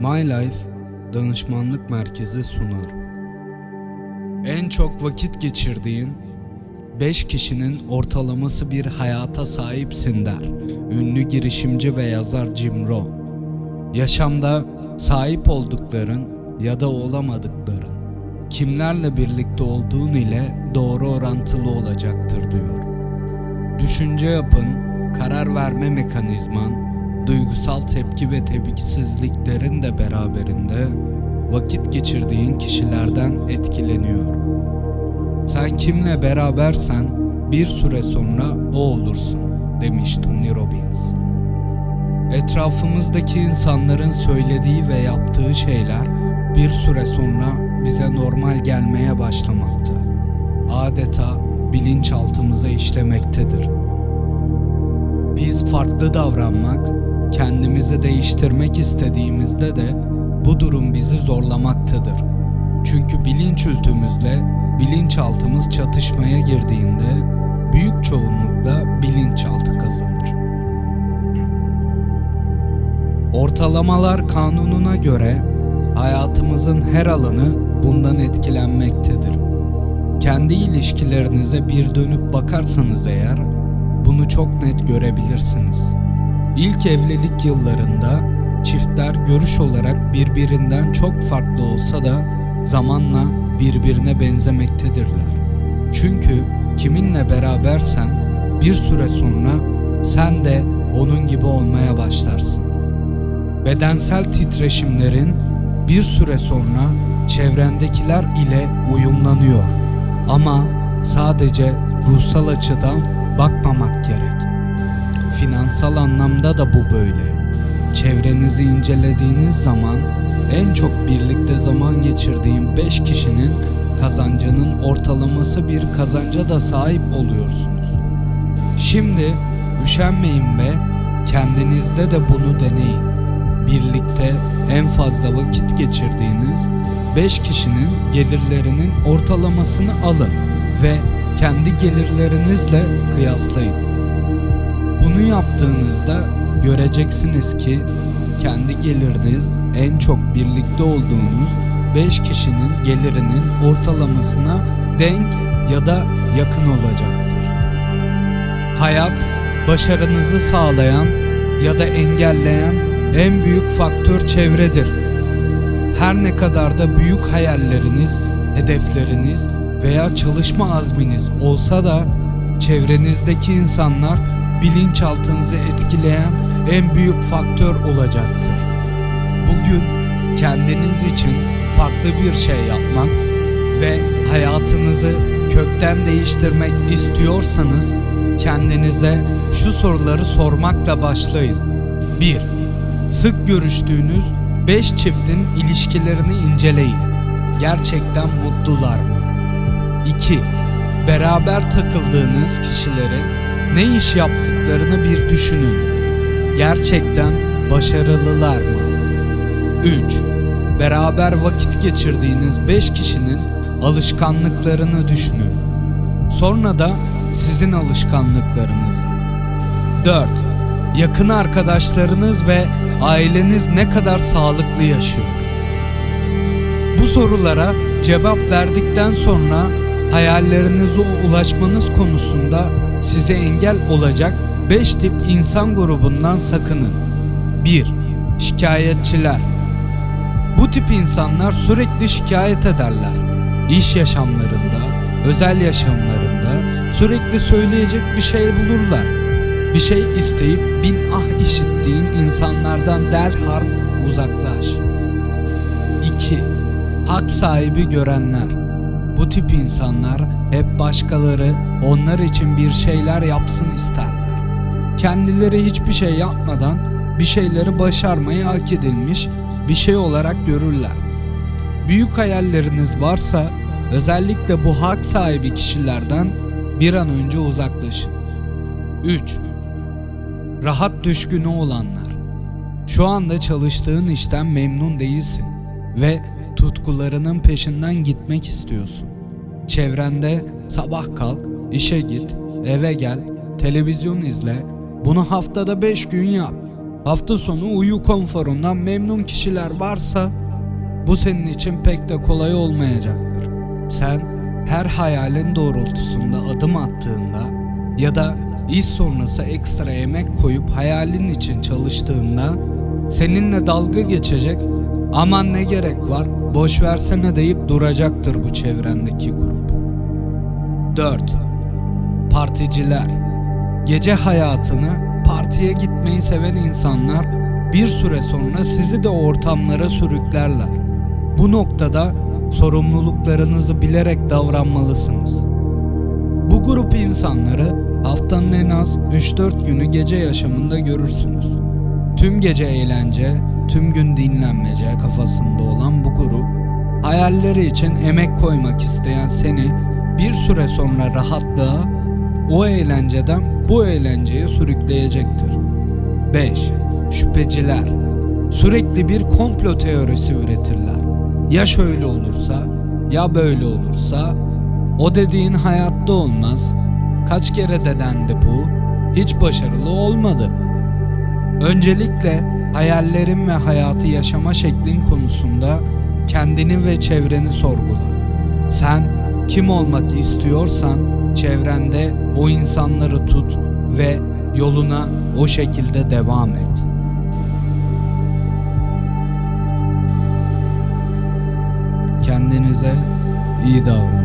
My Life Danışmanlık Merkezi sunar. En çok vakit geçirdiğin 5 kişinin ortalaması bir hayata sahipsin der. Ünlü girişimci ve yazar Jim Rohn. Yaşamda sahip oldukların ya da olamadıkların kimlerle birlikte olduğun ile doğru orantılı olacaktır diyor. Düşünce yapın, karar verme mekanizman, duygusal tepki ve tepkisizliklerin de beraberinde vakit geçirdiğin kişilerden etkileniyor. Sen kimle berabersen bir süre sonra o olursun demiş Tony Robbins. Etrafımızdaki insanların söylediği ve yaptığı şeyler bir süre sonra bize normal gelmeye başlamakta. Adeta bilinçaltımıza işlemektedir. Biz farklı davranmak, kendimizi değiştirmek istediğimizde de bu durum bizi zorlamaktadır. Çünkü bilinçültümüzle bilinçaltımız çatışmaya girdiğinde büyük çoğunlukla bilinçaltı kazanır. Ortalamalar kanununa göre hayatımızın her alanı bundan etkilenmektedir. Kendi ilişkilerinize bir dönüp bakarsanız eğer bunu çok net görebilirsiniz. İlk evlilik yıllarında çiftler görüş olarak birbirinden çok farklı olsa da zamanla birbirine benzemektedirler. Çünkü kiminle berabersen bir süre sonra sen de onun gibi olmaya başlarsın. Bedensel titreşimlerin bir süre sonra çevrendekiler ile uyumlanıyor. Ama sadece ruhsal açıdan bakmamak gerek. Finansal anlamda da bu böyle. Çevrenizi incelediğiniz zaman en çok birlikte zaman geçirdiğin 5 kişinin kazancının ortalaması bir kazanca da sahip oluyorsunuz. Şimdi üşenmeyin ve kendinizde de bunu deneyin. Birlikte en fazla vakit geçirdiğiniz 5 kişinin gelirlerinin ortalamasını alın ve kendi gelirlerinizle kıyaslayın. Bunu yaptığınızda göreceksiniz ki kendi geliriniz en çok birlikte olduğunuz 5 kişinin gelirinin ortalamasına denk ya da yakın olacaktır. Hayat başarınızı sağlayan ya da engelleyen en büyük faktör çevredir. Her ne kadar da büyük hayalleriniz, hedefleriniz veya çalışma azminiz olsa da çevrenizdeki insanlar bilinçaltınızı etkileyen en büyük faktör olacaktır. Bugün kendiniz için farklı bir şey yapmak ve hayatınızı kökten değiştirmek istiyorsanız kendinize şu soruları sormakla başlayın. 1. Sık görüştüğünüz 5 çiftin ilişkilerini inceleyin. Gerçekten mutlular mı? 2. Beraber takıldığınız kişilerin ne iş yaptıklarını bir düşünün. Gerçekten başarılılar mı? 3. Beraber vakit geçirdiğiniz 5 kişinin alışkanlıklarını düşünün. Sonra da sizin alışkanlıklarınızı. 4. Yakın arkadaşlarınız ve aileniz ne kadar sağlıklı yaşıyor? Bu sorulara cevap verdikten sonra hayallerinize ulaşmanız konusunda size engel olacak 5 tip insan grubundan sakının. 1. Şikayetçiler. Bu tip insanlar sürekli şikayet ederler. İş yaşamlarında, özel yaşamlarında sürekli söyleyecek bir şey bulurlar. Bir şey isteyip bin ah işittiğin insanlardan derhal uzaklaş. 2. Hak sahibi görenler. Bu tip insanlar hep başkaları onlar için bir şeyler yapsın isterler. Kendileri hiçbir şey yapmadan bir şeyleri başarmayı hak edilmiş bir şey olarak görürler. Büyük hayalleriniz varsa özellikle bu hak sahibi kişilerden bir an önce uzaklaşın. 3. Rahat düşkünü olanlar. Şu anda çalıştığın işten memnun değilsin ve tutkularının peşinden gitmek istiyorsun. Çevrende sabah kalk, işe git, eve gel, televizyon izle, bunu haftada 5 gün yap. hafta sonu uyu konforundan memnun kişiler varsa bu senin için pek de kolay olmayacaktır. Sen her hayalin doğrultusunda adım attığında ya da iş sonrası ekstra emek koyup hayalin için çalıştığında seninle dalga geçecek aman ne gerek var boş versene deyip duracaktır bu çevrendeki grup. 4. Particiler Gece hayatını partiye gitmeyi seven insanlar bir süre sonra sizi de ortamlara sürüklerler. Bu noktada sorumluluklarınızı bilerek davranmalısınız. Bu grup insanları haftanın en az 3-4 günü gece yaşamında görürsünüz. Tüm gece eğlence, tüm gün dinlenmece kafasında olan bu grup, hayalleri için emek koymak isteyen seni bir süre sonra rahatlığa, o eğlenceden bu eğlenceye sürükleyecektir. 5. Şüpheciler Sürekli bir komplo teorisi üretirler. Ya şöyle olursa, ya böyle olursa, o dediğin hayatta olmaz. Kaç kere de bu, hiç başarılı olmadı. Öncelikle hayallerin ve hayatı yaşama şeklin konusunda kendini ve çevreni sorgula. Sen kim olmak istiyorsan çevrende o insanları tut ve yoluna o şekilde devam et. Kendinize iyi davranın.